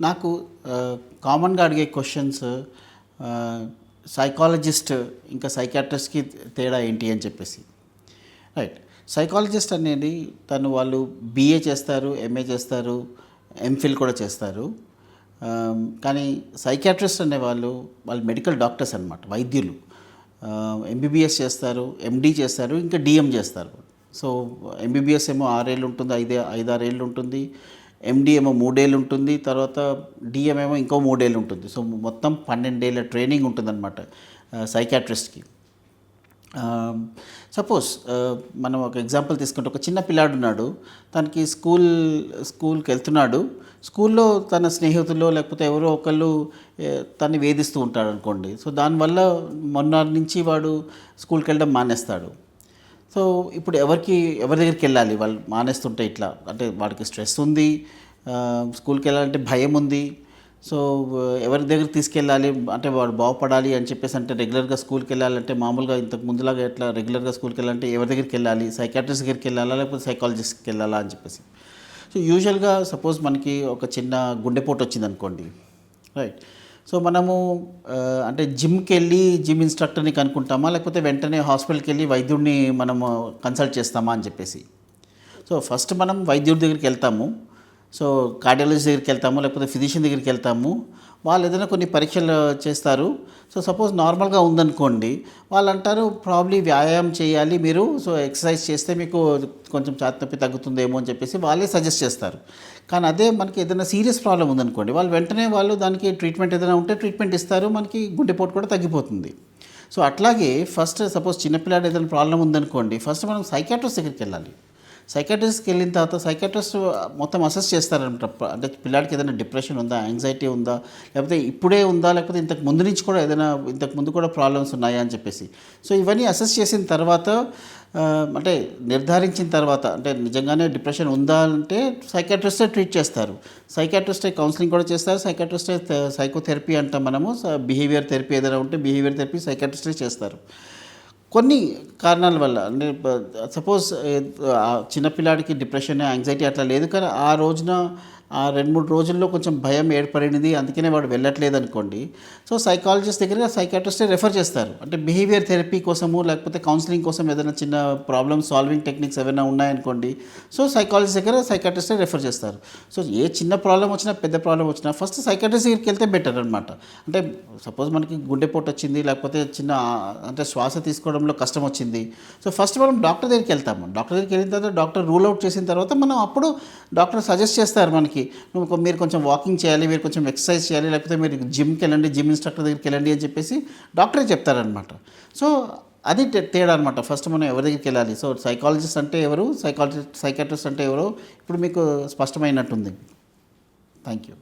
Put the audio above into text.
నాకు కామన్గా అడిగే క్వశ్చన్స్ సైకాలజిస్ట్ ఇంకా సైకాట్రిస్ట్కి తేడా ఏంటి అని చెప్పేసి. రైట్ సైకాలజిస్ట్ అనేది తను వాళ్ళు బీఏ చేస్తారు ఎంఏ చేస్తారు ఎంఫిల్ కూడా చేస్తారు. కానీ సైకాట్రిస్ట్ అనే వాళ్ళు మెడికల్ డాక్టర్స్ అనమాట వైద్యులు. ఎంబీబీఎస్ చేస్తారు ఎండీ చేస్తారు ఇంకా డిఎం చేస్తారు. సో ఎంబీబీఎస్ ఏమో ఆరేళ్ళు ఉంటుంది ఐదే ఐదారేళ్ళు ఉంటుంది. ఎండి ఏమో మూడేళ్ళు ఉంటుంది తర్వాత డిఎం ఏమో ఇంకో మూడేళ్ళు ఉంటుంది సో మొత్తం పన్నెండేళ్ళ ట్రైనింగ్ ఉంటుందన్నమాట సైకాట్రిస్ట్కి సపోజ్ మనం ఒక ఎగ్జాంపుల్ తీసుకుంటే ఒక చిన్న పిల్లాడు ఉన్నాడు తనకి స్కూల్ స్కూల్కి వెళ్తున్నాడు స్కూల్లో తన స్నేహితుల్లో లేకపోతే ఎవరో ఒకళ్ళు తన్ని వేధిస్తూ ఉంటాడు అనుకోండి సో దానివల్ల మొన్న నుంచి వాడు స్కూల్కి వెళ్ళడం మానేస్తాడు. సో ఇప్పుడు ఎవరికి ఎవరి దగ్గరికి వెళ్ళాలి? వాళ్ళు మానేస్తుంటే ఇట్లా అంటే వాడికి స్ట్రెస్ ఉంది స్కూల్కి వెళ్ళాలంటే భయం ఉంది. సో ఎవరి దగ్గర తీసుకెళ్ళాలి? అంటే వాడు బాగుపడాలి అని చెప్పేసి అంటే రెగ్యులర్గా స్కూల్కి వెళ్ళాలంటే మామూలుగా ఇంతకు ముందులాగా ఎట్లా రెగ్యులర్గా స్కూల్కి వెళ్ళాలంటే ఎవరి దగ్గరికి వెళ్ళాలి? సైకాట్రిస్ట్ దగ్గరికి వెళ్ళాలా? లేకపోతే సైకాలజిస్ట్కి వెళ్ళాలా? అని చెప్పేసి. సో యూజువల్గా సపోజ్ మనకి ఒక చిన్న గుండెపోటు వచ్చింది అనుకోండి రైట్? సో మనము అంటే జిమ్కి వెళ్ళి జిమ్ ఇన్స్ట్రక్టర్ని కనుక్కుంటామా? లేకపోతే వెంటనే హాస్పిటల్కి వెళ్ళి వైద్యుడిని మనము కన్సల్ట్ చేస్తామా అని చెప్పేసి. సో ఫస్ట్ మనం వైద్యుడి దగ్గరికి వెళ్తాము. సో కార్డియాలజిస్ట్ దగ్గరికి వెళ్తాము లేకపోతే ఫిజిషియన్ దగ్గరికి వెళ్తాము. వాళ్ళు ఏదైనా కొన్ని పరీక్షలు చేస్తారు. సో సపోజ్ నార్మల్గా ఉందనుకోండి వాళ్ళు అంటారు ప్రాబ్లీ వ్యాయామం చేయాలి మీరు సో ఎక్సర్సైజ్ చేస్తే మీకు కొంచెం ఛాతనొప్పి తగ్గుతుందేమో అని చెప్పేసి వాళ్ళే సజెస్ట్ చేస్తారు. కానీ అదే మనకి ఏదైనా సీరియస్ ప్రాబ్లం ఉందనుకోండి వాళ్ళు వెంటనే వాళ్ళు దానికి ట్రీట్మెంట్ ఏదైనా ఉంటే ట్రీట్మెంట్ ఇస్తారు మనకి గుండెపోటు కూడా తగ్గిపోతుంది. సో అట్లాగే ఫస్ట్ సపోజ్ చిన్నపిల్లాడు ఏదైనా ప్రాబ్లం ఉందనుకోండి ఫస్ట్ మనం సైకాట్రిస్ట్ దగ్గరికి వెళ్ళాలి. సైకాట్రిస్ట్కి వెళ్ళిన తర్వాత సైకాట్రిస్ట్ మొత్తం అసెస్ చేస్తారనమాట అంటే పిల్లాడికి ఏదైనా డిప్రెషన్ ఉందా యాంగ్జైటీ ఉందా లేకపోతే ఇప్పుడే ఉందా లేకపోతే ఇంతకు ముందు నుంచి కూడా ఏదైనా ఇంతకు ముందు కూడా ప్రాబ్లమ్స్ ఉన్నాయా అని చెప్పేసి. సో ఇవన్నీ అసెస్ చేసిన తర్వాత అంటే నిర్ధారించిన తర్వాత అంటే నిజంగానే డిప్రెషన్ ఉందా అంటే సైకాట్రిస్టే ట్రీట్ చేస్తారు. సైకాట్రిస్టే కౌన్సిలింగ్ కూడా చేస్తారు. సైకాట్రిస్టే సైకోథెరపీ అంటాం మనము. బిహేవియర్ థెరపీ ఏదైనా ఉంటే బిహేవియర్ థెరపీ సైకాట్రిస్టే చేస్తారు. కొన్ని కారణాల వల్ల అంటే సపోజ్ చిన్నపిల్లాడికి డిప్రెషన్ యాంగ్జైటీ అట్లా లేదు కానీ ఆ రోజున ఆ రెండు మూడు రోజుల్లో కొంచెం భయం ఏర్పడినది అందుకనే వాడు వెళ్ళట్లేదు అనుకోండి సో సైకాలజిస్ట్ దగ్గర సైకాట్రిస్టే రెఫర్ చేస్తారు. అంటే బిహేవియర్ థెరపీ కోసము లేకపోతే కౌన్సిలింగ్ కోసం ఏదైనా చిన్న ప్రాబ్లమ్ సాల్వింగ్ టెక్నిక్స్ ఏమైనా ఉన్నాయనుకోండి సో సైకాలజిస్ట్ దగ్గర సైకాట్రిస్టే రెఫర్ చేస్తారు. సో ఏ చిన్న ప్రాబ్లం వచ్చినా పెద్ద ప్రాబ్లం వచ్చినా ఫస్ట్ సైకాట్రిస్ట్ దగ్గరికి వెళ్తే బెటర్ అనమాట అంటే సపోజ్ మనకి గుండెపోటు వచ్చింది లేకపోతే చిన్న అంటే శ్వాస తీసుకోవడంలో కష్టం వచ్చింది. సో ఫస్ట్ మనం డాక్టర్ దగ్గరికి వెళ్తాము. డాక్టర్ దగ్గరికి వెళ్ళిన తర్వాత డాక్టర్ రూల్ అవుట్ చేసిన తర్వాత మనం అప్పుడు డాక్టర్ సజెస్ట్ చేస్తారు మనకి. నువ్వు మీరు కొంచెం వాకింగ్ చేయాలి మీరు కొంచెం ఎక్సర్సైజ్ చేయాలి లేకపోతే మీరు జిమ్కి వెళ్ళండి జిమ్ ఇన్స్ట్రక్టర్ దగ్గరికి వెళ్ళండి అని చెప్పేసి డాక్టరే చెప్తారనమాట సో అది తేడా అనమాట ఫస్ట్ మనం ఎవరి దగ్గరికి వెళ్ళాలి? సో సైకాలజిస్ట్ అంటే ఎవరు? సైకాలజిస్ట్ సైకాట్రిస్ట్ అంటే ఎవరు? ఇప్పుడు మీకు స్పష్టమైనట్టుంది. Thank you